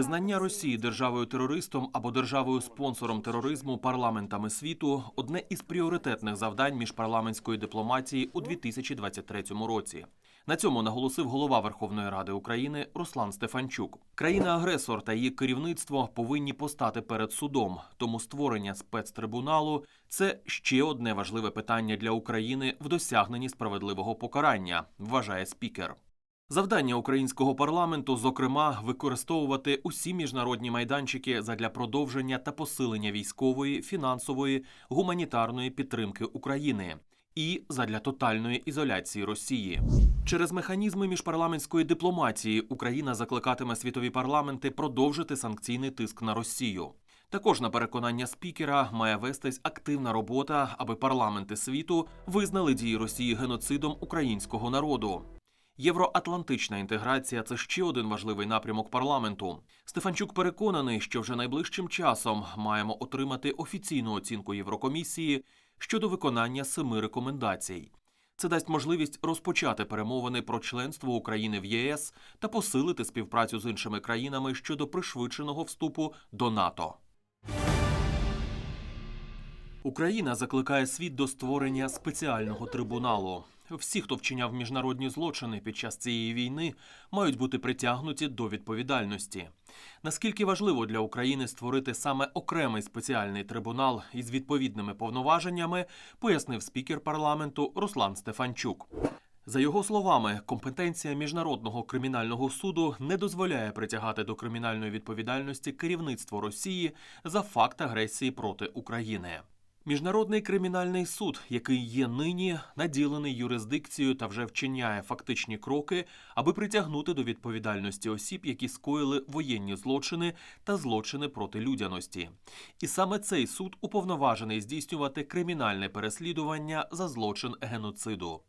Визнання Росії державою терористом або державою спонсором тероризму парламентами світу одне із пріоритетних завдань міжпарламентської дипломатії у 2023 році. На цьому наголосив голова Верховної Ради України Руслан Стефанчук. Країна-агресор та її керівництво повинні постати перед судом. Тому створення спецтрибуналу це ще одне важливе питання для України в досягненні справедливого покарання, вважає спікер. Завдання українського парламенту, зокрема, використовувати усі міжнародні майданчики задля продовження та посилення військової, фінансової, гуманітарної підтримки України і задля тотальної ізоляції Росії. Через механізми міжпарламентської дипломатії Україна закликатиме світові парламенти продовжити санкційний тиск на Росію. Також на переконання спікера має вестись активна робота, аби парламенти світу визнали дії Росії геноцидом українського народу. Євроатлантична інтеграція це ще один важливий напрямок парламенту. Стефанчук переконаний, що вже найближчим часом маємо отримати офіційну оцінку Єврокомісії щодо виконання семи рекомендацій. Це дасть можливість розпочати перемовини про членство України в ЄС та посилити співпрацю з іншими країнами щодо пришвидшеного вступу до НАТО. Україна закликає світ до створення спеціального трибуналу. Всі, хто вчиняв міжнародні злочини під час цієї війни, мають бути притягнуті до відповідальності. Наскільки важливо для України створити саме окремий спеціальний трибунал із відповідними повноваженнями, пояснив спікер парламенту Руслан Стефанчук. За його словами, компетенція міжнародного кримінального суду не дозволяє притягати до кримінальної відповідальності керівництво Росії за факт агресії проти України. Міжнародний кримінальний суд, який є нині, наділений юрисдикцією та вже вчиняє фактичні кроки, аби притягнути до відповідальності осіб, які скоїли воєнні злочини та злочини проти людяності. І саме цей суд уповноважений здійснювати кримінальне переслідування за злочин геноциду.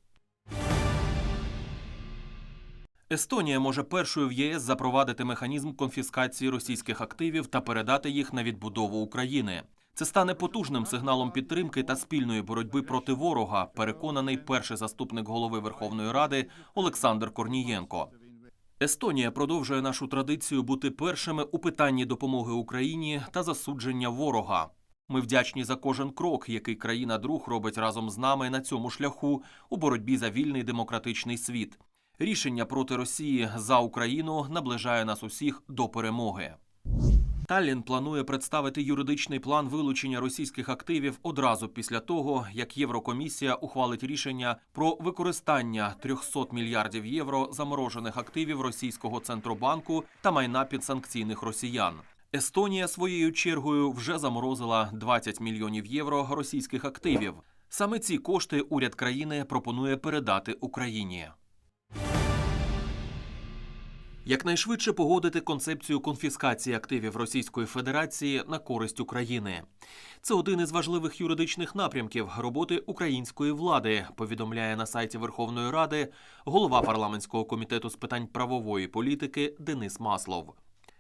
Естонія може першою в ЄС запровадити механізм конфіскації російських активів та передати їх на відбудову України. Це стане потужним сигналом підтримки та спільної боротьби проти ворога. Переконаний перший заступник голови Верховної Ради Олександр Корнієнко. Естонія продовжує нашу традицію бути першими у питанні допомоги Україні та засудження ворога. Ми вдячні за кожен крок, який країна друг робить разом з нами на цьому шляху у боротьбі за вільний демократичний світ. Рішення проти Росії за Україну наближає нас усіх до перемоги. Таллін планує представити юридичний план вилучення російських активів одразу після того, як Єврокомісія ухвалить рішення про використання 300 мільярдів євро заморожених активів російського центробанку та майна підсанкційних росіян. Естонія своєю чергою вже заморозила 20 мільйонів євро російських активів. Саме ці кошти уряд країни пропонує передати Україні. Якнайшвидше погодити концепцію конфіскації активів Російської Федерації на користь України. Це один із важливих юридичних напрямків роботи української влади. Повідомляє на сайті Верховної Ради голова парламентського комітету з питань правової політики Денис Маслов.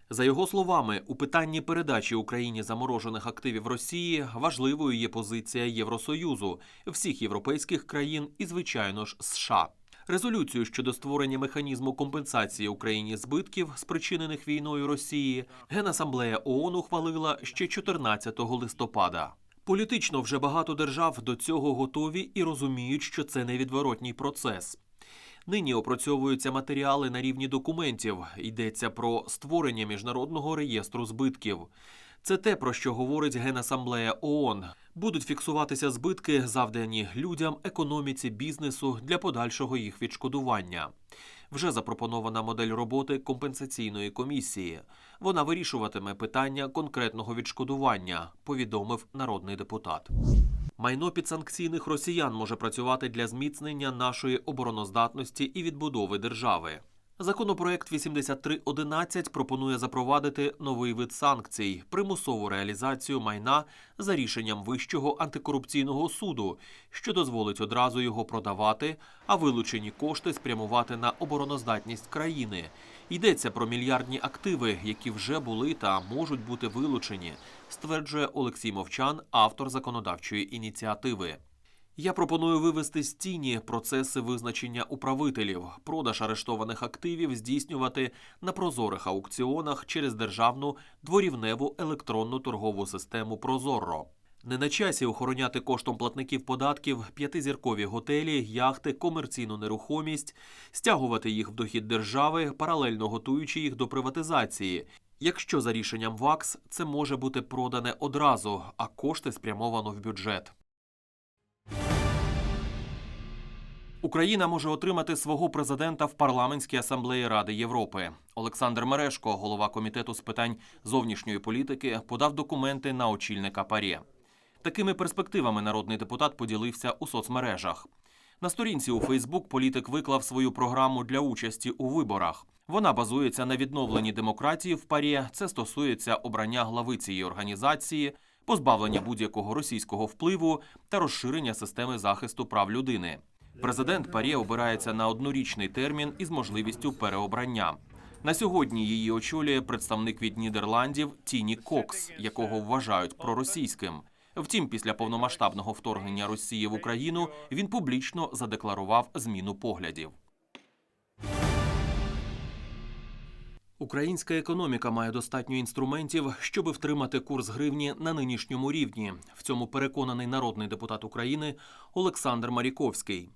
За його словами, у питанні передачі Україні заморожених активів Росії важливою є позиція Євросоюзу, всіх європейських країн і, звичайно ж, США. Резолюцію щодо створення механізму компенсації Україні збитків, спричинених війною Росії, Генасамблея ООН ухвалила ще 14 листопада. Політично вже багато держав до цього готові і розуміють, що це невідворотній процес. Нині опрацьовуються матеріали на рівні документів. Йдеться про створення міжнародного реєстру збитків. Це те, про що говорить Генасамблея ООН. Будуть фіксуватися збитки, завдані людям, економіці, бізнесу для подальшого їх відшкодування. Вже запропонована модель роботи компенсаційної комісії. Вона вирішуватиме питання конкретного відшкодування, повідомив народний депутат. Майно підсанкційних росіян може працювати для зміцнення нашої обороноздатності і відбудови держави. Законопроект 8311 пропонує запровадити новий вид санкцій примусову реалізацію майна за рішенням Вищого антикорупційного суду, що дозволить одразу його продавати, а вилучені кошти спрямувати на обороноздатність країни. Йдеться про мільярдні активи, які вже були та можуть бути вилучені, стверджує Олексій Мовчан, автор законодавчої ініціативи. Я пропоную вивести з тіні процеси визначення управителів, продаж арештованих активів здійснювати на прозорих аукціонах через державну дворівневу електронну торгову систему Прозорро. Не на часі охороняти коштом платників податків п'ятизіркові готелі, яхти, комерційну нерухомість, стягувати їх в дохід держави, паралельно готуючи їх до приватизації. Якщо за рішенням ВАКС це може бути продане одразу, а кошти спрямовано в бюджет. Україна може отримати свого президента в парламентській асамблеї Ради Європи. Олександр Мерешко, голова комітету з питань зовнішньої політики, подав документи на очільника ПАРЄ. Такими перспективами народний депутат поділився у соцмережах. На сторінці у Фейсбук політик виклав свою програму для участі у виборах. Вона базується на відновленні демократії в ПАРЄ. Це стосується обрання глави цієї організації, позбавлення будь-якого російського впливу та розширення системи захисту прав людини. Президент ПАРЄ обирається на однорічний термін із можливістю переобрання. На сьогодні її очолює представник від Нідерландів Тіні Кокс, якого вважають проросійським. Втім, після повномасштабного вторгнення Росії в Україну він публічно задекларував зміну поглядів. Українська економіка має достатньо інструментів, щоб втримати курс гривні на нинішньому рівні. В цьому переконаний народний депутат України Олександр Маріковський.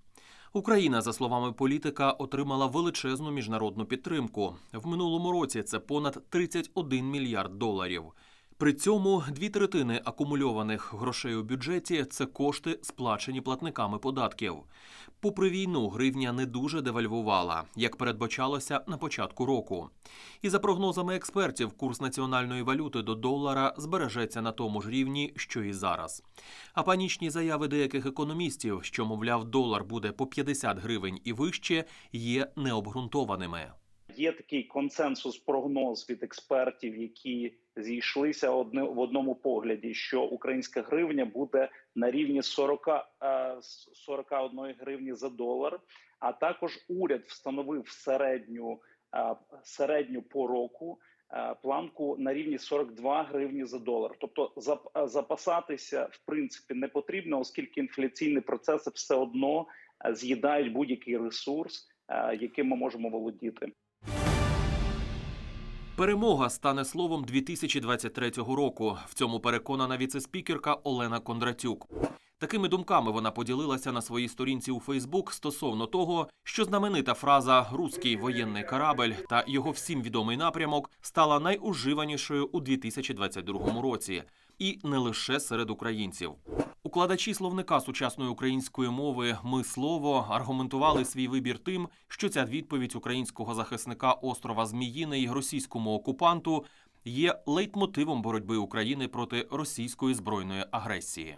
Україна, за словами політика, отримала величезну міжнародну підтримку. В минулому році це понад 31 мільярд доларів. При цьому дві третини акумульованих грошей у бюджеті це кошти, сплачені платниками податків. Попри війну, гривня не дуже девальвувала, як передбачалося на початку року. І за прогнозами експертів, курс національної валюти до долара збережеться на тому ж рівні, що і зараз. А панічні заяви деяких економістів, що мовляв, долар буде по 50 гривень і вище, є необґрунтованими. Є такий консенсус прогноз від експертів, які зійшлися одне в одному погляді, що українська гривня буде на рівні 40, е, 41 гривні за долар. А також уряд встановив середню е, середню по року е, планку на рівні 42 гривні за долар. Тобто запасатися в принципі не потрібно, оскільки інфляційні процеси все одно е, з'їдають будь-який ресурс, е, яким ми можемо володіти. Перемога стане словом 2023 року. В цьому переконана віцеспікерка Олена Кондратюк. Такими думками вона поділилася на своїй сторінці у Фейсбук стосовно того, що знаменита фраза «руський воєнний корабель» та його всім відомий напрямок стала найуживанішою у 2022 році, і не лише серед українців. Укладачі словника сучасної української мови Ми слово аргументували свій вибір тим, що ця відповідь українського захисника острова Зміїний російському окупанту є лейтмотивом боротьби України проти російської збройної агресії.